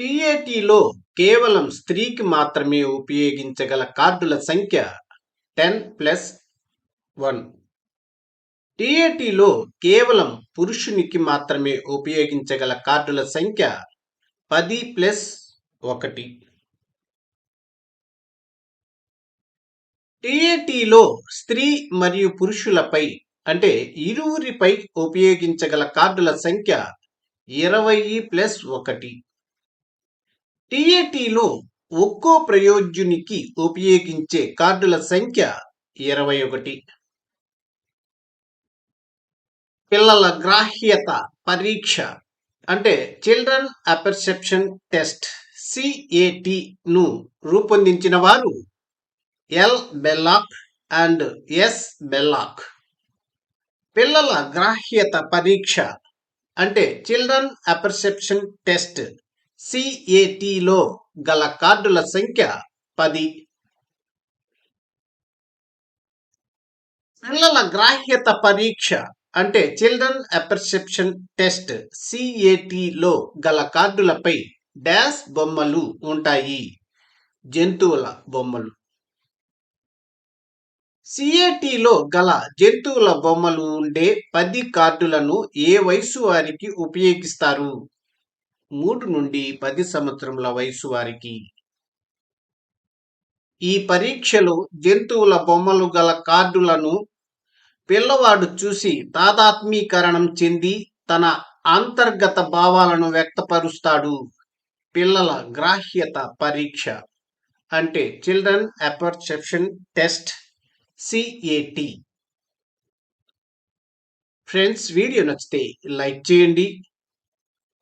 టీఏటీలో కేవలం స్త్రీకి మాత్రమే ఉపయోగించగల కార్డుల సంఖ్య టెన్ ప్లస్ వన్. టీఏటీలో కేవలం పురుషునికి మాత్రమే ఉపయోగించగల కార్డుల సంఖ్య పది ప్లస్ ఒకటి. టీఏటీలో స్త్రీ మరియు పురుషులపై అంటే ఇరువురిపై ఉపయోగించగల కార్డుల సంఖ్య ఇరవై ప్లస్ ఒకటి. టిఏటిలో ఒక్కో ప్రయోజ్యునికి ఉపయోగించే కార్డుల సంఖ్య ఇరవై ఒకటి. పిల్లల గ్రాహ్యత పరీక్ష అంటే చిల్డ్రన్ అపర్సెప్షన్ టెస్ట్ సిఏటిను రూపొందించిన వారు L Bellak and S Bellak పిల్లల గ్రాహ్యత పరీక్ష అంటే చిల్డ్రన్ అపర్సెప్షన్ టెస్ట్ సిఏటిలో గల కార్డుల సంఖ్య పది. పిల్లల గ్రాహ్యత పరీక్ష అంటే చిల్డ్రన్ అపర్సెప్షన్ టెస్ట్ సిఏటిలో గల కార్డులపై డాష్ బొమ్మలు ఉంటాయి. జంతువుల బొమ్మలు. సిఏటిలో గల జంతువుల బొమ్మలు ఉండే పది కార్డులను ఏ వయసు వారికి ఉపయోగిస్తారు? మూడు నుండి పది సంవత్సరముల వయసు వారికి. ఈ పరీక్షలో జంతువుల బొమ్మలు గల కార్డులను పిల్లవాడు చూసి తాదాత్మీకరణం చెంది తన అంతర్గత భావాలను వ్యక్తపరుస్తాడు. పిల్లల గ్రాహ్యత పరీక్ష. అంటే children apperception test CAT friends video నచ్చితే లైక్ చేయండి.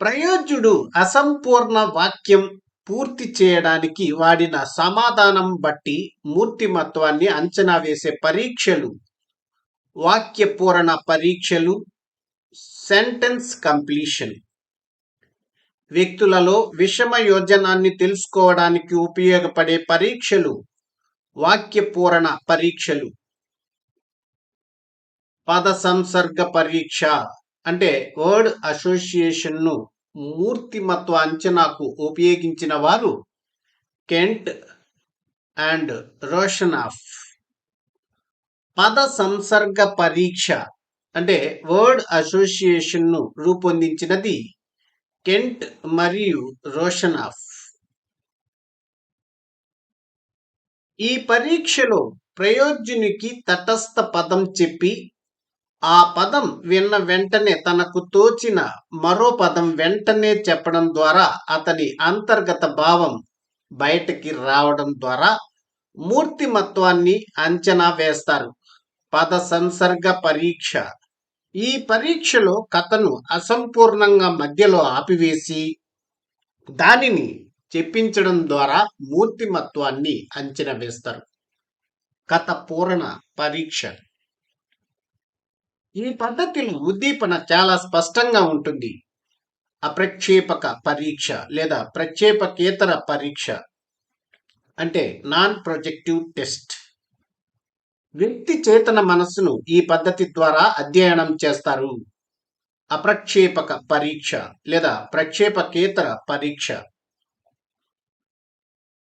ప్రయోజ్యుడు అసంపూర్ణ వాక్యం పూర్తి చేయడానికి వాడిన సమాధానం బట్టి మూర్తిమత్వాన్ని అంచనా వేసే పరీక్షలు వాక్య పూరణ పరీక్షలు సెంటెన్స్ కంప్లీషన్. వ్యక్తులలో విషమ యోజనాన్ని తెలుసుకోవడానికి ఉపయోగపడే పరీక్షలు వాక్య పూరణ పరీక్షలు. పద సంసర్గ పరీక్ష. అంటే వర్డ్ అసోసియేషన్ను మూర్తిమత్వ అంచనాకు ఉపయోగించిన వారు కెంట్ అండ్ రోషనాఫ్. పద సంసర్గ పరీక్ష అంటే వర్డ్ అసోసియేషన్ను రూపొందించినది కెంట్ మరియు రోషనాఫ్. ఈ పరీక్షలో ప్రయోజునికి తటస్థ పదం చెప్పి ఆ పదం విన్న వెంటనే తనకు తోచిన మరో పదం వెంటనే చెప్పడం ద్వారా అతని అంతర్గత భావం బయటకి రావడం ద్వారా మూర్తిమత్వాన్ని అంచనా వేస్తారు. పద సంసర్గ పరీక్ష. ఈ పరీక్షలో కథను అసంపూర్ణంగా మధ్యలో ఆపివేసి దానిని చెప్పించడం ద్వారా మూర్తిమత్వాన్ని అంచనా వేస్తారు. కథ పూరణ పరీక్ష. ఈ పద్ధతిలో ఉద్దీపన చాలా స్పష్టంగా ఉంటుంది. అప్రక్షేపక పరీక్ష లేదా ప్రక్షేపకేతర పరీక్ష అంటే నాన్ ప్రొజెక్టివ్ టెస్ట్ వ్యక్తి చేతన మనస్సును ఈ పద్ధతి ద్వారా అధ్యయనం చేస్తారు. అప్రక్షేపక పరీక్ష లేదా ప్రక్షేపకేతర పరీక్ష.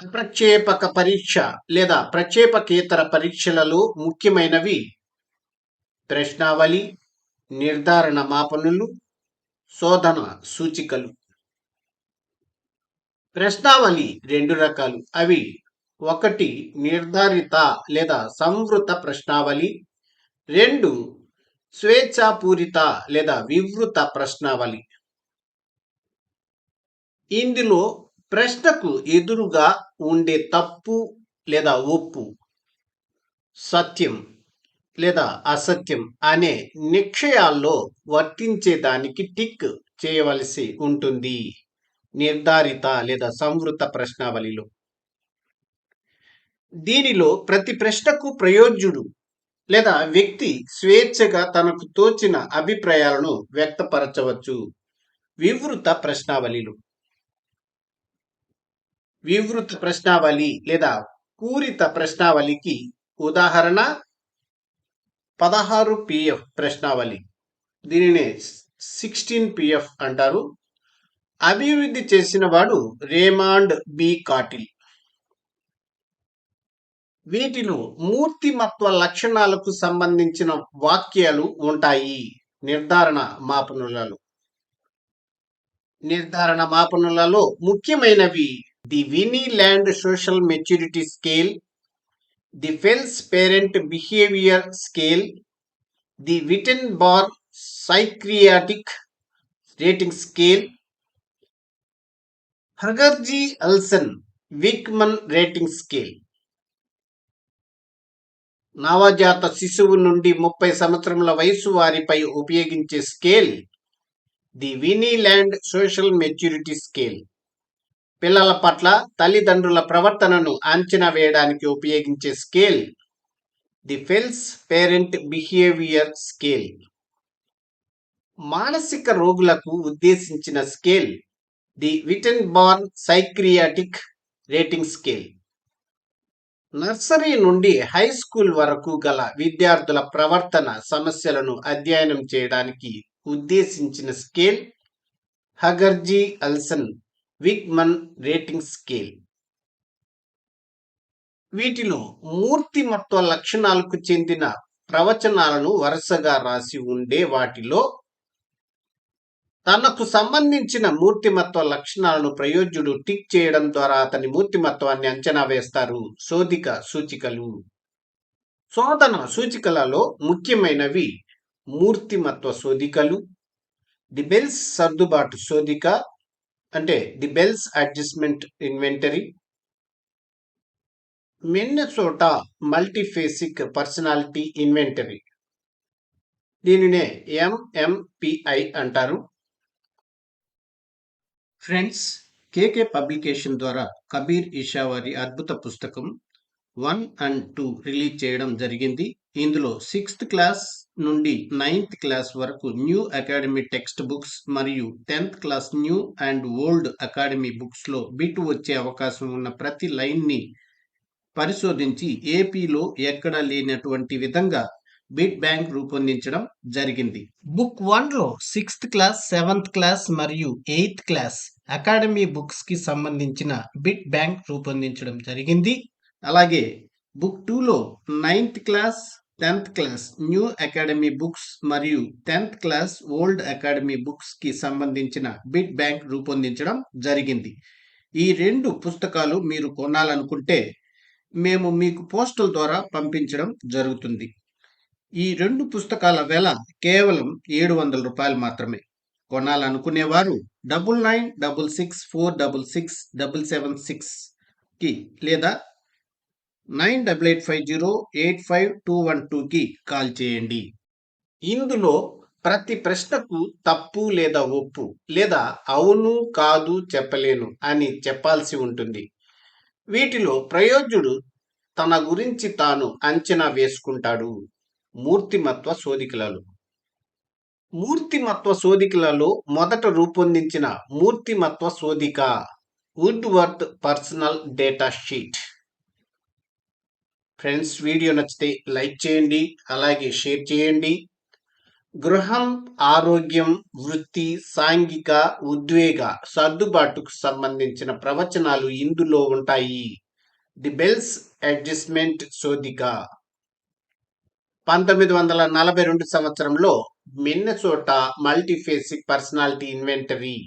అప్రక్షేపక పరీక్ష లేదా ప్రక్షేపకేతర పరీక్షలలో ముఖ్యమైనవి ప్రశ్నావళి నిర్ధారణ మాపనులు శోధన సూచికలు. ప్రశ్నావళి రెండు రకాలు. అవి ఒకటి నిర్ధారిత లేదా సంవృత ప్రశ్నావళి రెండు స్వేచ్ఛాపూరిత లేదా వివృత ప్రశ్నావళి. ఇందులో ప్రశ్నకు ఎదురుగా ఉండే తప్పు లేదా ఒప్పు. సత్యం. లేదా అసత్యం అనే నిక్షయాల్లో వర్తించేదానికి టిక్ చేయవలసి ఉంటుంది. నిర్ధారిత లేదా సంవృత ప్రశ్నావళిలో. దీనిలో ప్రతి ప్రశ్నకు ప్రయోజ్యుడు లేదా వ్యక్తి స్వేచ్ఛగా తనకు తోచిన అభిప్రాయాలను వ్యక్తపరచవచ్చు. వివృత ప్రశ్నావళిలు. వివృత ప్రశ్నావళి లేదా పూరిత ప్రశ్నావళికి ఉదాహరణ పదహారు పిఎఫ్ ప్రశ్నావళి. దీనినే సిక్స్టీన్ పిఎఫ్ అంటారు. అభివృద్ధి చేసినవాడు రేమాండ్ బి కాటిల్. వీటిలో మూర్తిమత్వ లక్షణాలకు సంబంధించిన వాక్యాలు ఉంటాయి. నిర్ధారణ మాపనులలో. నిర్ధారణ మాపనులలో ముఖ్యమైనవి the Vineland social maturity scale the Fels parent behaviour scale the Wittenborn psychiatric rating scale Haggerty Olson Wickman rating scale నవజాత శిశువు నుండి ముప్పై సంవత్సరముల వయసు వారిపై ఉపయోగించే scale the Vineland social maturity scale పిల్లల పట్ల తల్లిదండ్రుల ప్రవర్తనను అంచనా వేయడానికి ఉపయోగించే scale. The Fels parent behaviour scale. మానసిక రోగులకు ఉద్దేశించిన scale. The Wittenborn psychiatric rating scale. Nursery నుండి హై స్కూల్ వరకు గల విద్యార్థుల ప్రవర్తన సమస్యలను అధ్యయనం చేయడానికి ఉద్దేశించిన scale. Haggerty Olson. Wickman rating scale వీటిలో మూర్తిమత్వ లక్షణాలకు చెందిన ప్రవచనాలను వరుసగా రాసి ఉండే వాటిలో తనకు సంబంధించిన మూర్తిమత్వ లక్షణాలను ప్రయోజ్యుడు టిక్ చేయడం ద్వారా అతని మూర్తిమత్వాన్ని అంచనా వేస్తారు. శోధిక సూచికలు. శోధన సూచికలలో ముఖ్యమైనవి మూర్తిమత్వ శోధికలు ది బెల్స్ సర్దుబాటు శోధిక అంటే the Bell's adjustment inventory. Minnesota multiphasic personality inventory. దీనినే ఎంఎంపిఐ అంటారు. ఫ్రెండ్స్ కేకే పబ్లికేషన్ ద్వారా కబీర్ ఇషా వారి అద్భుత పుస్తకం వన్ అండ్ టూ రిలీజ్ చేయడం జరిగింది. ఇందులో సిక్స్త్ క్లాస్ నుండి నైన్త్ క్లాస్ వరకు న్యూ అకాడమీ టెక్స్ట్ బుక్స్ మరియు tenth class new and old academy బుక్స్లో బిట్ వచ్చే అవకాశం ఉన్న ప్రతి లైన్ని పరిశోధించి ఏపీలో ఎక్కడా లేనటువంటి విధంగా బిట్ బ్యాంక్ రూపొందించడం జరిగింది. బుక్ వన్లో సిక్స్త్ క్లాస్ సెవెంత్ క్లాస్ మరియు ఎయిత్ క్లాస్ అకాడమీ బుక్స్కి సంబంధించిన బిట్ బ్యాంక్ రూపొందించడం జరిగింది. అలాగే బుక్ టూలో ninth class tenth class new academy books మరియు టెన్త్ క్లాస్ ఓల్డ్ అకాడమీ బుక్స్కి సంబంధించిన బిట్ బ్యాంక్ రూపొందించడం జరిగింది. ఈ రెండు పుస్తకాలు మీరు కొనాలనుకుంటే మేము మీకు పోస్టల్ ద్వారా పంపించడం జరుగుతుంది. ఈ రెండు పుస్తకాల వెల కేవలం ఏడు వందల రూపాయలు మాత్రమే. కొనాలనుకునేవారు double nine double six four double six double seven సిక్స్కి లేదా nine double eight five zero eight five two one టూకి కాల్ చేయండి. ఇందులో ప్రతి ప్రశ్నకు తప్పు లేదా ఒప్పు లేదా అవును కాదు చెప్పలేను అని చెప్పాల్సి ఉంటుంది. వీటిలో ప్రయోజ్యుడు తన గురించి తాను అంచనా వేసుకుంటాడు. మూర్తిమత్వ శోధికలలో. మూర్తిమత్వ శోధికలలో మొదట రూపొందించిన మూర్తిమత్వ శోధిక Woodworth personal data sheet. Friends video నచ్చితే లైక్ చేయండి అలాగే షేర్ చేయండి. గృహం ఆరోగ్యం వృత్తి సాంఘిక ఉద్వేగ సర్దుబాటుకు సంబంధించిన ప్రవచనాలు ఇందులో ఉంటాయి. ది బెల్స్ అడ్జస్ట్మెంట్ శోధిక పంతొమ్మిది వందల నలభై రెండు సంవత్సరంలో మిన్నెసోటా మల్టీఫేసిక్ పర్సనాలిటీ ఇన్వెంటరీ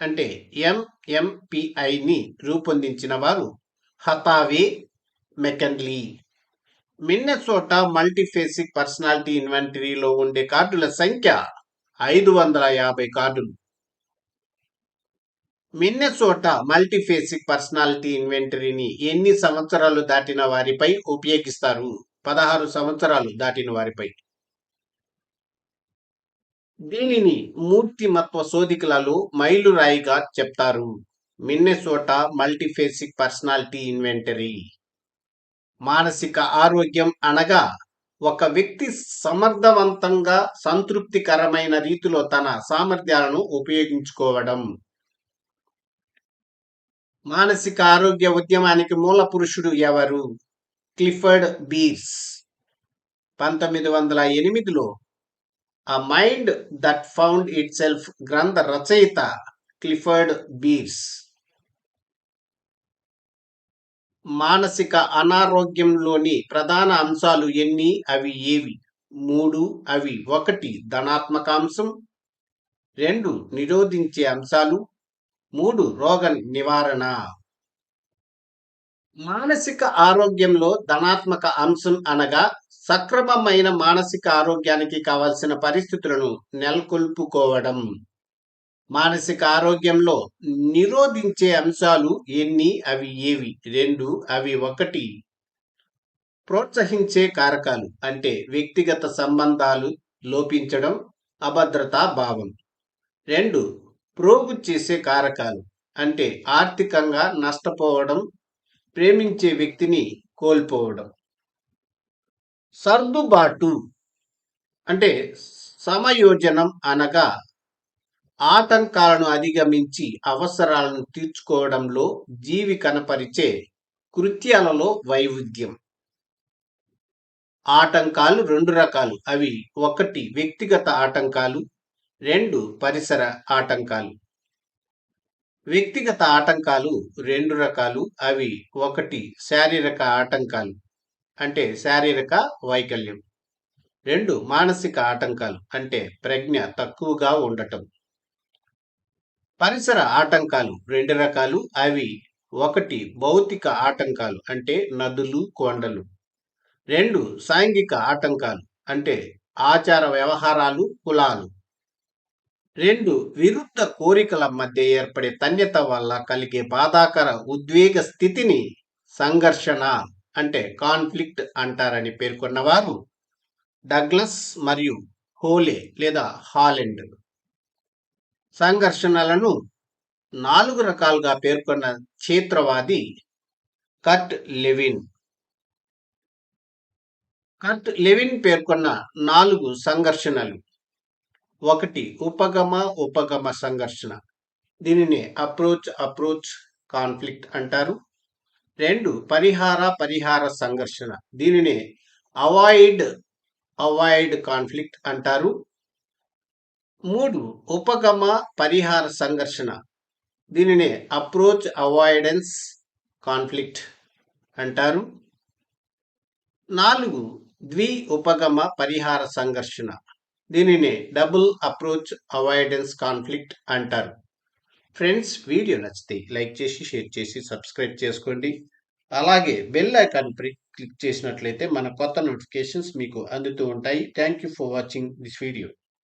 అంటే ఎంఎంపిఐని రూపొందించిన వారు Hathaway McKinley Minnesota multiphasic personality ఇన్వెంటరీలో ఉండే కార్డుల సంఖ్య ఐదు వందల యాభై కార్డులు. మిన్నెసోటా మల్టీఫేసిక్ పర్సనాలిటీ ఇన్వెంటరీని ఎన్ని సంవత్సరాలు దాటిన వారిపై ఉపయోగిస్తారు? పదహారు సంవత్సరాలు దాటిన వారిపై. దీనిని మూర్తిమత్వ శోధికలలో మైలురాయిగా చెప్తారు. Minnesota multiphasic personality inventory. మానసిక ఆరోగ్యం అనగా ఒక వ్యక్తి సమర్థవంతంగా సంతృప్తికరమైన రీతిలో తన సామర్థ్యాలను ఉపయోగించుకోవడం. మానసిక ఆరోగ్య ఉద్యమానికి మూల పురుషుడు ఎవరు? Clifford Beers. పంతొమ్మిది వందల ఎనిమిదిలో a mind that found itself గ్రంథ రచయిత క్లిఫర్డ్ బీర్స్. మానసిక అనారోగ్యంలోని ప్రధాన అంశాలు ఎన్ని? అవి ఏవి? మూడు. అవి ఒకటి ధనాత్మక అంశం. రెండు నిరోధించే అంశాలు. మూడు రోగ నివారణ. మానసిక ఆరోగ్యంలో ధనాత్మక అంశం అనగా సక్రమమైన మానసిక ఆరోగ్యానికి కావలసిన పరిస్థితులను నెలకొల్పుకోవడం. మానసిక ఆరోగ్యంలో నిరోధించే అంశాలు ఎన్ని? అవి ఏవి? రెండు అవి ఒకటి. ప్రోత్సహించే కారకాలు అంటే వ్యక్తిగత సంబంధాలు లోపించడం అభద్రతా భావం. రెండు ప్రోగు చేసే కారకాలు అంటే ఆర్థికంగా నష్టపోవడం ప్రేమించే వ్యక్తిని కోల్పోవడం. సర్దుబాటు అంటే సమయోజనం అనగా ఆటంకాలను అధిగమించి అవసరాలను తీర్చుకోవడంలో జీవి కనపరిచే కృత్యాలలో వైవిధ్యం. ఆటంకాలు రెండు రకాలు. అవి ఒకటి వ్యక్తిగత ఆటంకాలు రెండు పరిసర ఆటంకాలు. వ్యక్తిగత ఆటంకాలు రెండు రకాలు. అవి ఒకటి శారీరక ఆటంకాలు అంటే శారీరక వైకల్యం. రెండు మానసిక ఆటంకాలు అంటే ప్రజ్ఞ తక్కువగా ఉండటం. పరిసర ఆటంకాలు రెండు రకాలు. అవి ఒకటి భౌతిక ఆటంకాలు అంటే నదులు కొండలు. రెండు సాంఘిక ఆటంకాలు అంటే ఆచార వ్యవహారాలు కులాలు. రెండు విరుద్ధ కోరికల మధ్య ఏర్పడే తన్యత వల్ల కలిగే బాధాకర ఉద్వేగ స్థితిని సంఘర్షణ అంటే కాన్ఫ్లిక్ట్ అంటారని పేర్కొన్నవారు డగ్లస్ మరియు హోలే లేదా హాలెండ్. సంఘర్షణలను నాలుగు రకాలుగా పేర్కొన్న క్షేత్రవాది కట్ లెవిన్. కట్ లెవిన్ పేర్కొన్న నాలుగు సంఘర్షణలు. ఒకటి ఉపగమ ఉపగమ సంఘర్షణ. దీనిని అప్రోచ్ అప్రోచ్ కాన్ఫ్లిక్ట్ అంటారు. రెండు పరిహార పరిహార సంఘర్షణ. దీనిని అవాయిడ్ అవాయిడ్ కాన్ఫ్లిక్ట్ అంటారు. మూడు ఉపగమ పరిహార సంఘర్షణ. దీనినే అప్రోచ్ అవాయిడెన్స్ కాన్ఫ్లిక్ట్ అంటారు. నాలుగు ద్వి ఉపగమ పరిహార సంఘర్షణ. దీనినే డబుల్ అప్రోచ్ అవాయిడెన్స్ కాన్ఫ్లిక్ట్ అంటారు. ఫ్రెండ్స్ వీడియో నచ్చితే లైక్ చేసి షేర్ చేసి సబ్స్క్రైబ్ చేసుకోండి. అలాగే బెల్ ఐకాన్ క్లిక్ చేసినట్లయితే మన కొత్త నోటిఫికేషన్స్ మీకు అందుతూ ఉంటాయి. Thank you for watching this video